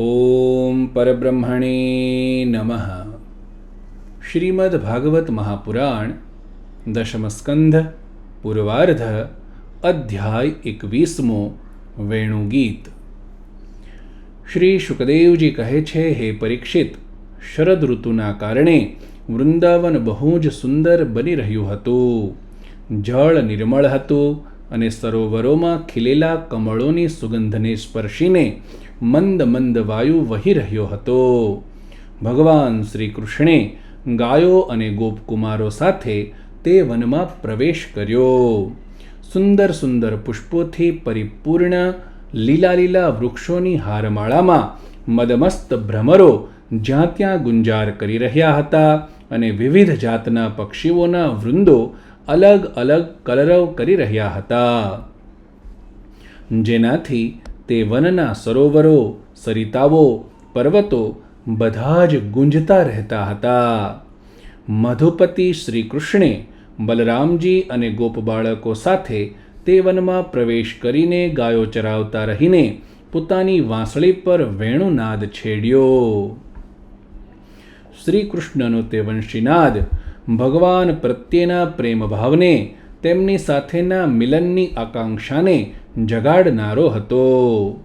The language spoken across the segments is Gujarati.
ઓમ પરબ્રહ્મણે નમઃ શ્રીમદ ભાગવત મહાપુરાણ દશમસ્કંધ પૂર્વાર્ધ અધ્યાય એકવીસમો વેણુગીત શ્રી શુકદેવજી કહે છે હે પરીક્ષિત શરદ ઋતુના કારણે વૃંદાવન બહુ જ સુંદર બની રહ્યું હતું. જળ નિર્મળ હતું અને સરોવરોમાં ખીલેલા કમળોની સુગંધને સ્પર્શીને મંદ મંદ વાયુ વહી રહ્યો હતો. ભગવાન શ્રી કૃષ્ણે ગાયો અને ગોપકુમારો સાથે તે વનમાં પ્રવેશ કર્યો. સુંદર સુંદર પુષ્પોથી પરિપૂર્ણ લીલા લીલા વૃક્ષોની હારમાળામાં મદમસ્ત ભ્રમરો જ્યાં ત્યાં ગુંજાર કરી રહ્યા હતા અને વિવિધ જાતના પક્ષીઓના વૃંદો અલગ અલગ કલરવ કરી રહ્યા હતા. જેનાથી તે વનના સરોવરો, સરિતાઓ, પર્વતો બધા જ ગુંજતા રહેતા હતા. મધુપતિ શ્રી કૃષ્ણે બલરામજી અને ગોપ બાળકો સાથે તે વનમાં પ્રવેશ કરીને ગાયો ચરાવતા રહીને પોતાની વાંસળી પર વેણુનાદ છેડ્યો. શ્રી કૃષ્ણનો તે વંશીનાદ. ભગવાન પ્રત્યેના પ્રેમભાવને તેમની સાથેના મિલનની આકાંક્ષાને જગાડનારો હતો.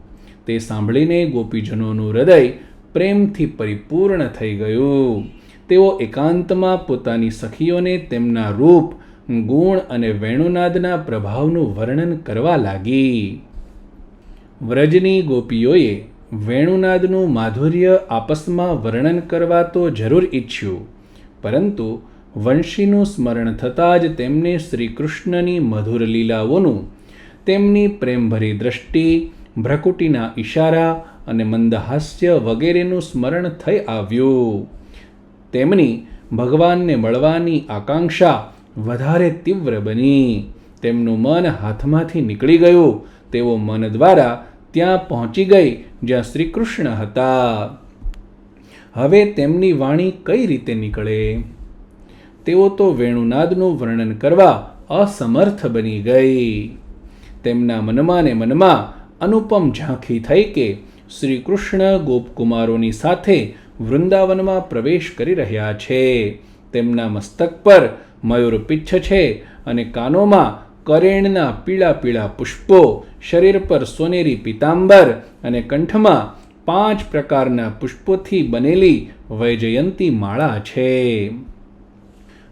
તે સાંભળીને ગોપીજનોનું હૃદય પ્રેમથી પરિપૂર્ણ થઈ ગયું. તેઓ એકાંતમાં પોતાની સખીઓને તેમના રૂપ, ગુણ અને વેણુનાદના પ્રભાવનું વર્ણન કરવા લાગી. વ્રજની ગોપીઓએ વેણુનાદનું માધુર્ય આપસમાં વર્ણન કરવા તો જરૂર ઈચ્છ્યું, પરંતુ વંશીનું સ્મરણ થતાં જ તેમને શ્રી કૃષ્ણની મધુર લીલાઓનું, તેમની પ્રેમભરી દ્રષ્ટિ, ભ્રકુટીના ઈશારા અને મંદહાસ્ય વગેરેનું સ્મરણ થઈ આવ્યું. તેમની ભગવાનને મળવાની આકાંક્ષા વધારે તીવ્ર બની. તેમનું મન હાથમાંથી નીકળી ગયું, તેઓ મન દ્વારા ત્યાં પહોંચી ગઈ જ્યાં શ્રી કૃષ્ણ હતા. હવે તેમની વાણી કઈ રીતે નીકળે? તેઓ તો વેણુનાદનું વર્ણન કરવા અસમર્થ બની ગઈ. તેમના મનમાં ને મનમાં અનુપમ ઝાંખી થઈ કે શ્રી કૃષ્ણ ગોપકુમારોની સાથે વૃંદાવનમાં પ્રવેશ કરી રહ્યા છે. તેમના મસ્તક પર મયુર પિચ્છ છે અને કાનોમાં કરેણના પીળા પીળા પુષ્પો શરીર પર સોનેરી પિતાંબર અને કંઠમાં પાંચ પ્રકારના પુષ્પોથી બનેલી વૈજયંતી માળા છે.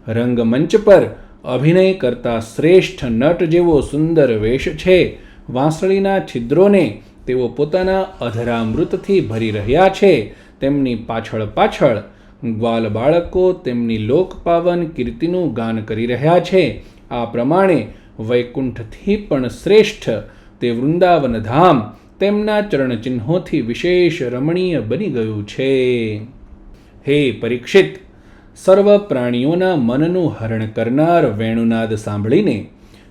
રંગમંચ પર અભિનય કરતા શ્રેષ્ઠ નટ જેવો સુંદર વેશ છે. વાંસળીના છિદ્રોને તેઓ પોતાના અધરામૃતથી ભરી રહ્યા છે. તેમની પાછળ પાછળ ગ્વાલ બાળકો તેમની લોકપાવન કીર્તિનું ગાન કરી રહ્યા છે. આ પ્રમાણે વૈકુંઠથી પણ શ્રેષ્ઠ તે વૃંદાવન ધામ તેમના ચરણચિહ્નોથી વિશેષ રમણીય બની ગયું છે. હે પરીક્ષિત, સર્વ પ્રાણીઓના મનનું હરણ કરનાર વેણુનાદ સાંભળીને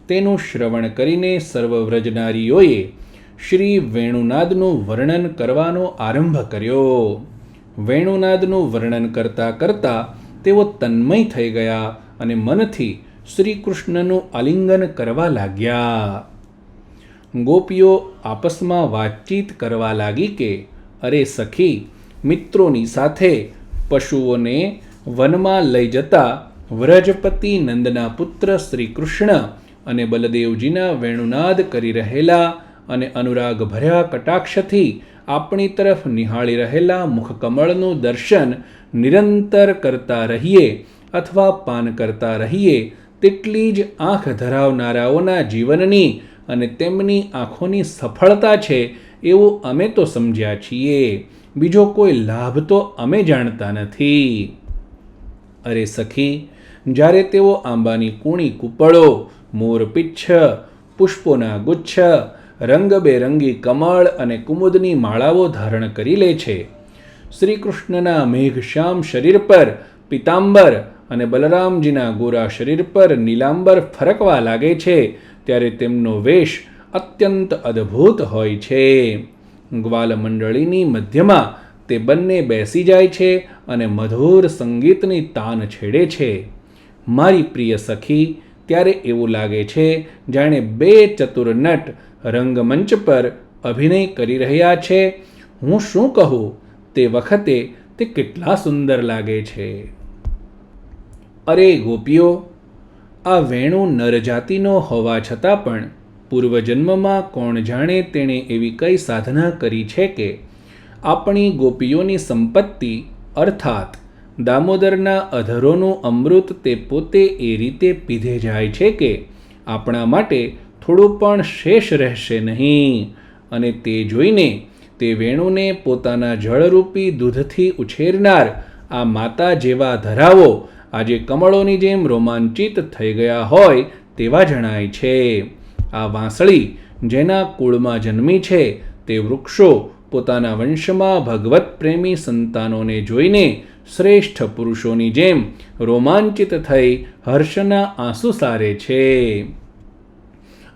તેનું શ્રવણ કરીને સર્વ વ્રજનારીઓએ શ્રી વેણુનાદનું વર્ણન કરવાનો આરંભ કર્યો. વેણુનાદનું વર્ણન કરતાં કરતાં તેઓ તન્મય થઈ ગયા અને મનથી શ્રી કૃષ્ણનું આલિંગન કરવા લાગ્યા. ગોપીઓ આપસમાં વાતચીત કરવા લાગી કે, અરે સખી, મિત્રોની સાથે પશુઓને વનમાં લઈ જતા વ્રજપતિ નંદના પુત્ર શ્રી કૃષ્ણ અને બલદેવજીના વેણુનાદ કરી રહેલા અને અનુરાગ ભર્યા કટાક્ષથી આપણી તરફ નિહાળી રહેલા મુખકમળનું દર્શન નિરંતર કરતા રહીએ અથવા પાન કરતા રહીએ તેટલી જ આંખ ધરાવનારાઓના જીવનની અને તેમની આંખોની સફળતા છે એવું અમે તો સમજ્યા છીએ. બીજો કોઈ લાભ તો અમે જાણતા નથી. અરે સખી, જ્યારે તેઓ આંબાની કૂણી કૂપળો મોરપીચ્છ પુષ્પોના ગુચ્છ, રંગબેરંગી કમળ અને કુમુદની માળાઓ ધારણ કરી લે છે. શ્રી કૃષ્ણના મેઘશ્યામ શરીર પર પિતાંબર અને બલરામજીના ગોરા શરીર પર નીલાંબર ફરકવા લાગે છે, ત્યારે તેમનો વેશ અત્યંત અદ્ભુત હોય છે. ગ્વાલ મંડળીની મધ્યમાં તે બંને બેસી જાય છે અને મધુર સંગીતની તાન છેડે છે. મારી પ્રિય સખી, ત્યારે એવું લાગે છે જાણે બે ચતુર નટ રંગમંચ પર અભિનય કરી રહ્યા છે. હું શું કહું? તે વખતે તે કેટલા સુંદર લાગે છે. અરે ગોપીઓ, આ વેણુ નરજાતિનો હોવા છતાં પણ પૂર્વજન્મમાં કોણ જાણે તેણે એવી કઈ સાધના કરી છે કે આપણી ગોપીઓની સંપત્તિ, અર્થાત દામોદરના અધરોનું અમૃત તે પોતે એ રીતે પીધે જાય છે કે આપણા માટે થોડું પણ શેષ રહેશે નહીં અને તે જોઈને તે વેણુને પોતાના જળરૂપી દૂધથી ઉછેરનાર આ માતા જેવા ધરાવો આજે કમળોની જેમ રોમાંચિત થઈ ગયા હોય તેવા જણાય છે. આ વાંસળી જેના કુળમાં જન્મી છે તે વૃક્ષો પોતાના વંશમાં ભગવત પ્રેમી સંતાનોને જોઈને શ્રેષ્ઠ પુરુષોની જેમ રોમાંચિત થઈ હર્ષના આંસુ સારે છે.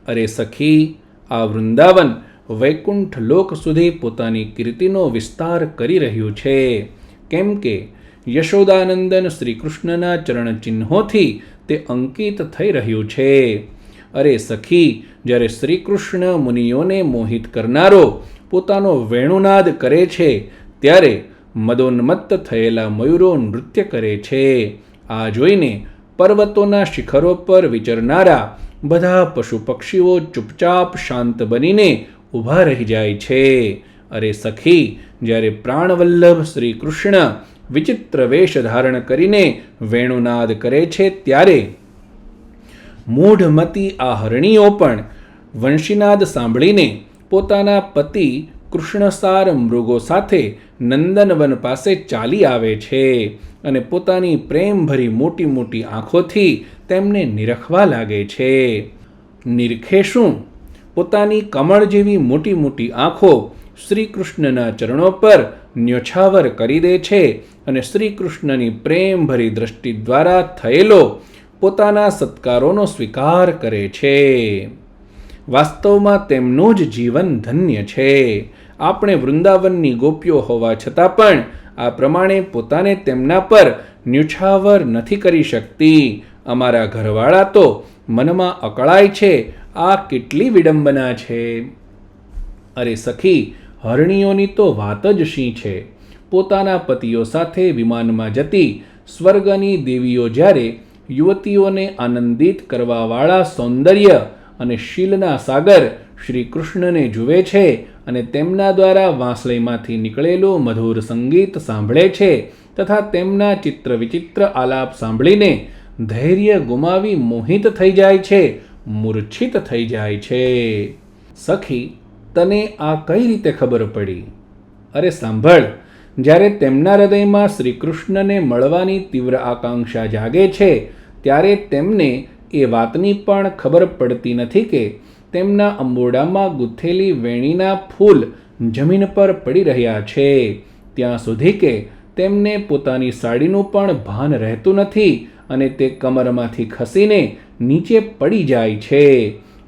અરે સખી, આ વૃંદાવન વૈકુંઠ લોક સુધી પોતાની કીર્તિનો વિસ્તાર કરી રહ્યું છે. કેમ કે યશોદાનંદન શ્રીકૃષ્ણના ચરણચિહ્નોથી તે અંકિત થઈ રહ્યું છે. અરે સખી, જ્યારે શ્રીકૃષ્ણ મુનિઓને મોહિત કરનારો પોતાનો વેણુનાદ કરે છે, ત્યારે મદોન્મત્ત થયેલા મયુરો નૃત્ય કરે છે. આ જોઈને પર્વતોના શિખરો પર વિચરનારા બધા પશુ પક્ષીઓ ચૂપચાપ શાંત બનીને ઊભા રહી જાય છે. અરે સખી, જ્યારે પ્રાણવલ્લભ શ્રી કૃષ્ણ વિચિત્ર વેશ ધારણ કરીને વેણુનાદ કરે છે ત્યારે. મૂઢમતી આ હરણીઓ પણ વંશીનાદ સાંભળીને પોતાના પતિ કૃષ્ણસાર મૃગો સાથે નંદનવન પાસે ચાલી આવે છે અને પોતાની પ્રેમભરી મોટી મોટી આંખોથી તેમને નિરખવા લાગે છે. નિરખે શું પોતાની કમળ જેવી મોટી મોટી આંખો શ્રી કૃષ્ણના ચરણો પર ન્યોછાવર કરી દે છે અને શ્રી કૃષ્ણની પ્રેમભરી દ્રષ્ટિ દ્વારા થયેલો પોતાના સત્કારોનો સ્વીકાર કરે છે. વાસ્તવમાં તેમનું જ જીવન ધન્ય છે. આપણે વૃંદાવનની ગોપીઓ હોવા છતાં પણ આ પ્રમાણે પોતાને તેમના પર ન્યુછાવર નથી કરી શકતી. અમારા ઘરવાળા તો મનમાં અકળાય છે. આ કેટલી વિડંબના છે. અરે સખી હરણીઓની તો વાત જ શી છે? પોતાના પતિઓ સાથે વિમાનમાં જતી સ્વર્ગની દેવીઓ જ્યારે યુવતીઓને આનંદિત કરવાવાળા સૌંદર્ય અને શીલના સાગર શ્રી કૃષ્ણને જુએ છે અને તેમના દ્વારા વાંસળીમાંથી નીકળેલું મધુર સંગીત સાંભળે છે તથા તેમના ચિત્ર વિચિત્ર આલાપ સાંભળીને ધૈર્ય ગુમાવી મોહિત થઈ જાય છે, મૂર્છિત થઈ જાય છે. સખી તને આ કઈ રીતે ખબર પડી? અરે સાંભળ, જ્યારે તેમના હૃદયમાં શ્રી કૃષ્ણને મળવાની તીવ્ર આકાંક્ષા જાગે છે, ત્યારે તેમને એ વાતની પણ ખબર પડતી નથી કે તેમના અંબોડામાં ગૂંથેલી વેણીના ફૂલ જમીન પર પડી રહ્યા છે. ત્યાં સુધી કે તેમને પોતાની સાડીનું પણ ભાન રહેતું નથી અને તે કમરમાંથી ખસીને નીચે પડી જાય છે.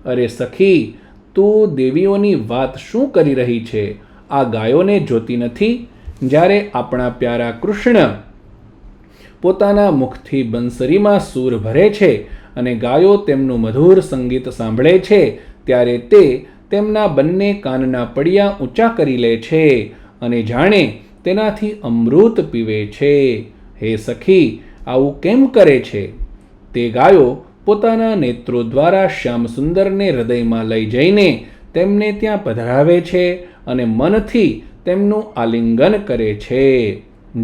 અરે સખી તું દેવીઓની વાત શું કરી રહી છે? આ ગાયોને જોતી નથી. જ્યારે આપણા પ્યારા કૃષ્ણ પોતાના મુખથી બંસરીમાં સૂર ભરે છે અને ગાયો તેમનું મધુર સંગીત સાંભળે છે, ત્યારે તે તેમના બંને કાનના પડિયા ઊંચા કરી લે છે અને જાણે તેનાથી અમૃત પીવે છે. હે સખી, આવું કેમ કરે છે? તે ગાયો પોતાના નેત્રો દ્વારા શ્યામસુંદરને હૃદયમાં લઈ જઈને તેમને ત્યાં પધરાવે છે અને મનથી તેમનું આલિંગન કરે છે.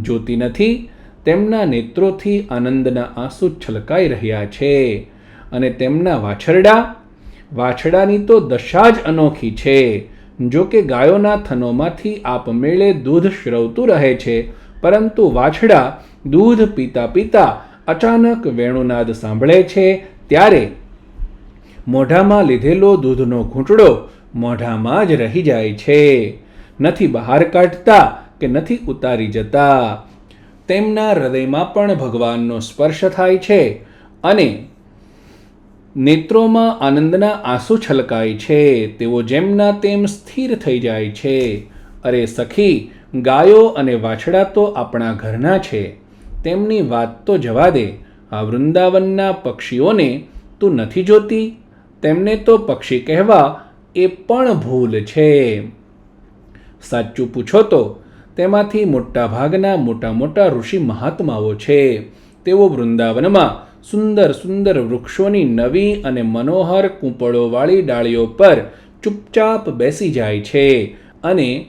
જોતી નથી, તેમના નેત્રોથી આનંદના આંસુ છલકાઈ રહ્યા છે અને તેમના વાછરડા વાછડાની તો દશા જ અનોખી છે. જો કે ગાયોના થનોમાંથી આપમેળે દૂધ શ્રવતું રહે છે, પરંતુ વાછડા દૂધ પીતા પીતા અચાનક વેણુનાદ સાંભળે છે ત્યારે મોઢામાં લીધેલો દૂધનો ઘૂંટડો મોઢામાં જ રહી જાય છે. નથી બહાર કાઢતા કે નથી ઉતારી જતા. તેમના હૃદયમાં પણ ભગવાનનો સ્પર્શ થાય છે અને નેત્રોમાં આનંદના આંસુ છલકાય છે. તેઓ જેમના તેમ સ્થિર થઈ જાય છે. અરે સખી, ગાયો અને વાછડા તો આપણા ઘરના છે. તેમની વાત તો જવા દે આ વૃંદાવનના પક્ષીઓને તું નથી જોતી? તેમને તો પક્ષી કહેવા એ પણ ભૂલ છે. સાચું પૂછો તો, તેમાંથી મોટા ભાગના મોટા મોટા ઋષિ મહાત્માઓ છે. તેઓ વૃંદાવનમાં સુંદર સુંદર વૃક્ષોની નવી અને મનોહર કૂંપળોવાળી ડાળીઓ પર ચૂપચાપ બેસી જાય છે અને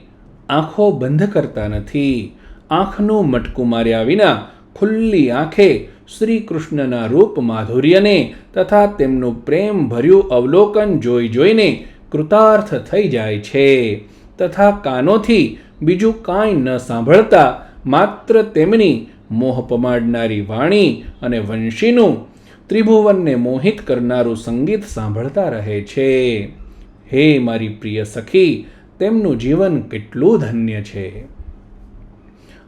આંખો બંધ કરતા નથી. આંખનું મટકું માર્યા વિના ખુલ્લી આંખે શ્રી કૃષ્ણના રૂપ માધુર્યને તથા તેમનું પ્રેમ ભર્યું અવલોકન જોઈ જોઈને કૃતાર્થ થઈ જાય છે. તથા કાનોથી બીજું કાંઈ ન સાંભળતા માત્ર તેમની મોહ પમાડનારી વાણી અને વંશીનું ત્રિભુવનને મોહિત કરનારું સંગીત સાંભળતા રહે છે. હે મારી પ્રિય સખી, તેમનું જીવન કેટલું ધન્ય છે.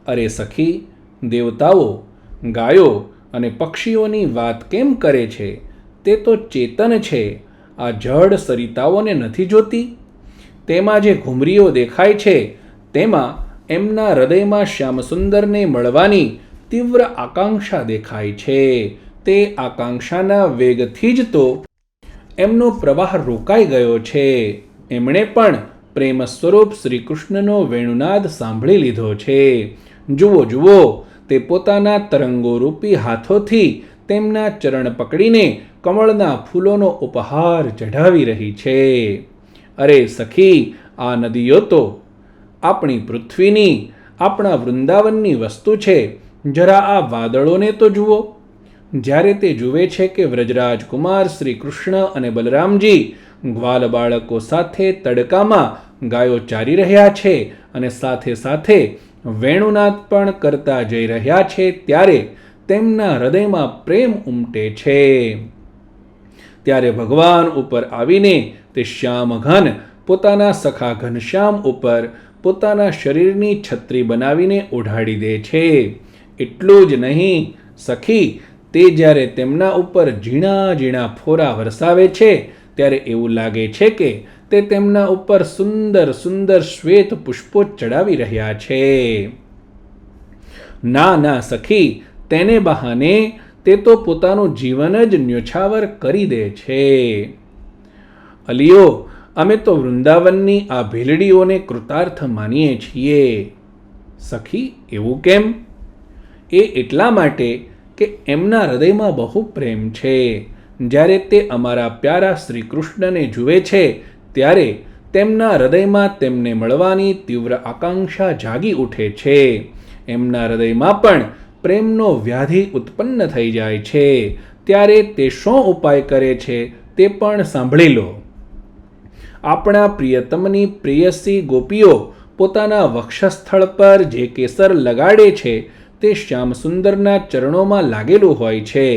અરે સખી, દેવતાઓ, ગાયો અને પક્ષીઓની વાત કેમ કરે છે તે તો ચેતન છે. આ જડ સરિતાઓને નથી જોતી? તેમાં જે ઘુમરીઓ દેખાય છે, તેમાં એમના હૃદયમાં શ્યામસુંદરને મળવાની તીવ્ર આકાંક્ષા દેખાય છે. તે આકાંક્ષાના વેગથી જ તો એમનો પ્રવાહ રોકાઈ ગયો છે. એમણે પણ પ્રેમ સ્વરૂપ શ્રીકૃષ્ણનો વેણુનાદ સાંભળી લીધો છે. જુઓ જુઓ તે પોતાના તરંગોરૂપી હાથોથી તેમના ચરણ પકડીને કમળના ફૂલોનો ઉપહાર ચઢાવી રહી છે. અરે સખી, આ નદીઓ તો આપણી પૃથ્વીની, આપણા વૃંદાવનની વસ્તુ છે. જરા આ વાદળોને તો જુઓ. જ્યારે તે જુએ છે કે વ્રજરાજ કુમાર શ્રી કૃષ્ણ અને બલરામજી ગ્વાલ બાળકો સાથે તડકામાં ગાયો ચારી રહ્યા છે અને સાથે સાથે વેણુનાદ પણ કરતા જઈ રહ્યા છે ત્યારે તેમના હૃદયમાં પ્રેમ ઉમટે છે. ત્યારે ભગવાન ઉપર આવીને તે શ્યામ ઘન પોતાના સખા ઘનશ્યામ ઉપર પોતાના શરીરની છત્રી બનાવીને ઓઢાડી દે છે. એટલું જ નહીં, સખી, તે જ્યારે તેમના ઉપર ઝીણા ઝીણા ફોરા વરસાવે છે, ત્યારે એવું લાગે છે કે તે તેમના ઉપર સુંદર સુંદર શ્વેત પુષ્પો ચડાવી રહ્યા છે. ના ના, સખી, તેને બહાને તે તો પોતાનું જીવન જ ન્યોછાવર કરી દે છે. અલીઓ, અમે તો વૃંદાવનની આ ભીલડીઓને કૃતાર્થ માનીએ છીએ. સખી, એવું કેમ? એ એટલા માટે કે એમના હૃદયમાં બહુ પ્રેમ છે. જ્યારે તે અમારા પ્યારા શ્રી કૃષ્ણને જુએ છે ત્યારે તેમના હૃદયમાં તેમને મળવાની તીવ્ર આકાંક્ષા જાગી ઉઠે છે. એમના હૃદયમાં પણ પ્રેમનો વ્યાધિ ઉત્પન્ન થઈ જાય છે. ત્યારે તે શું ઉપાય કરે છે તે પણ સાંભળી લો. આપણા પ્રિયતમની પ્રેયસી ગોપીઓ પોતાના વક્ષસ્થળ પર જે કેસર લગાડે છે તે શ્યામસુંદરના ચરણોમાં લાગેલું હોય છે.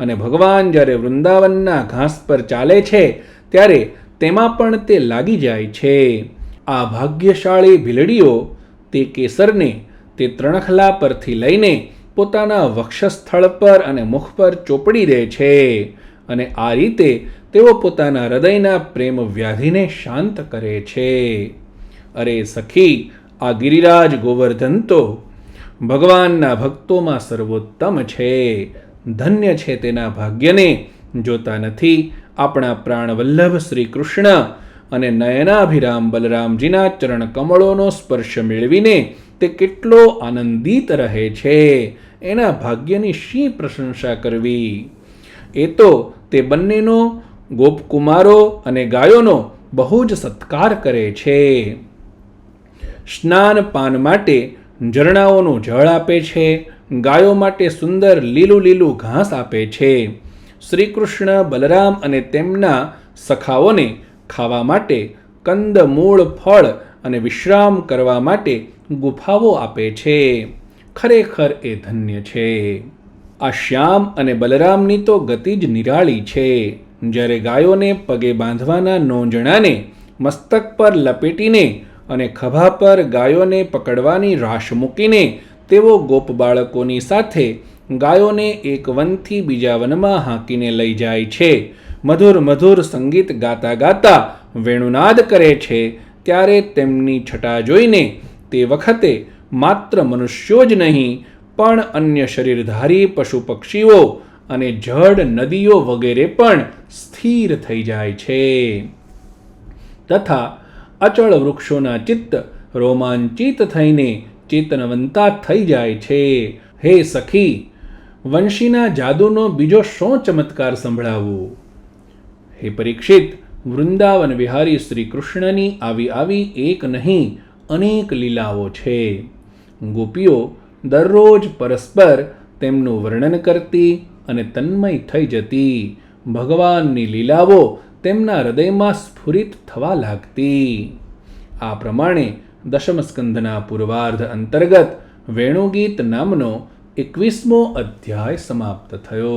અને ભગવાન જ્યારે વૃંદાવનના ઘાસ પર ચાલે છે, ત્યારે તેમાં પણ તે લાગી જાય છે. આ ભાગ્યશાળી ભીલડીઓ તે કેસરને તે ત્રણખલા પરથી લઈને પોતાના વક્ષસ્થળ પર અને મુખ પર ચોપડી દે છે અને આ રીતે તેઓ પોતાના હૃદયના પ્રેમ વ્યાધિને શાંત કરે છે. અરે સખી, આ ગિરિરાજ ગોવર્ધન તો ભગવાનના ભક્તોમાં સર્વોત્તમ છે. ધન્ય છે તેના ભાગ્યને જોતા નથી આપણા પ્રાણવલ્લભ શ્રી કૃષ્ણ અને નયનાભિરામ બલરામજીના ચરણ કમળોનો સ્પર્શ મેળવીને તે કેટલો આનંદિત રહે છે. એના ભાગ્યની શી પ્રશંસા કરવી? એ તો તે બંનેનો, ગોપકુમારો અને ગાયોનો બહુ જ સત્કાર કરે છે. સ્નાન પાન માટે ઝરણાઓનું જળ આપે છે, ગાયો માટે સુંદર લીલું લીલું ઘાસ આપે છે. શ્રી કૃષ્ણ બલરામ અને તેમના સખાઓને ખાવા માટે કંદ, મૂળ, ફળ અને વિશ્રામ કરવા માટે ગુફાઓ આપે છે. ખરેખર એ ધન્ય છે. આ શ્યામ અને બલરામની તો ગતિ જ નિરાળી છે. જ્યારે ગાયોને પગે બાંધવાના નોંજણાને મસ્તક પર લપેટીને અને ખભા પર ગાયોને પકડવાની રાશ મૂકીને તેઓ ગોપ બાળકોની સાથે ગાયોને એક વનથી બીજા વનમાં હાંકીને લઈ જાય છે. મધુર મધુર સંગીત ગાતા ગાતા વેણુનાદ કરે છે. ત્યારે તેમની છટા જોઈને તે વખતે માત્ર મનુષ્યો જ નહીં, પણ અન્ય શરીરધારી પશુ પક્ષીઓ અને જળ નદીઓ વગેરે પણ સ્થિર થઈ જાય છે. તથા અચળ વૃક્ષોના ચિત્ત રોમાંચિત થઈને ચેતનવંતા થઈ જાય છે. હે સખી વંશીના જાદુનો બીજો શું ચમત્કાર સંભળાવો? હે પરીક્ષિત, વૃંદાવન વિહારી શ્રી કૃષ્ણની આવી આવી એક નહીં, અનેક લીલાઓ છે. ગોપીઓ દરરોજ પરસ્પર તેમનું વર્ણન કરતી અને તન્મય થઈ જતી. ભગવાનની લીલાઓ તેમના હૃદયમાં સ્ફુરિત થવા લાગતી. આ પ્રમાણે દશમ સ્કંધના પૂર્વાર્ધ અંતર્ગત વેણુગીત નામનો એકવીસમો અધ્યાય સમાપ્ત થયો.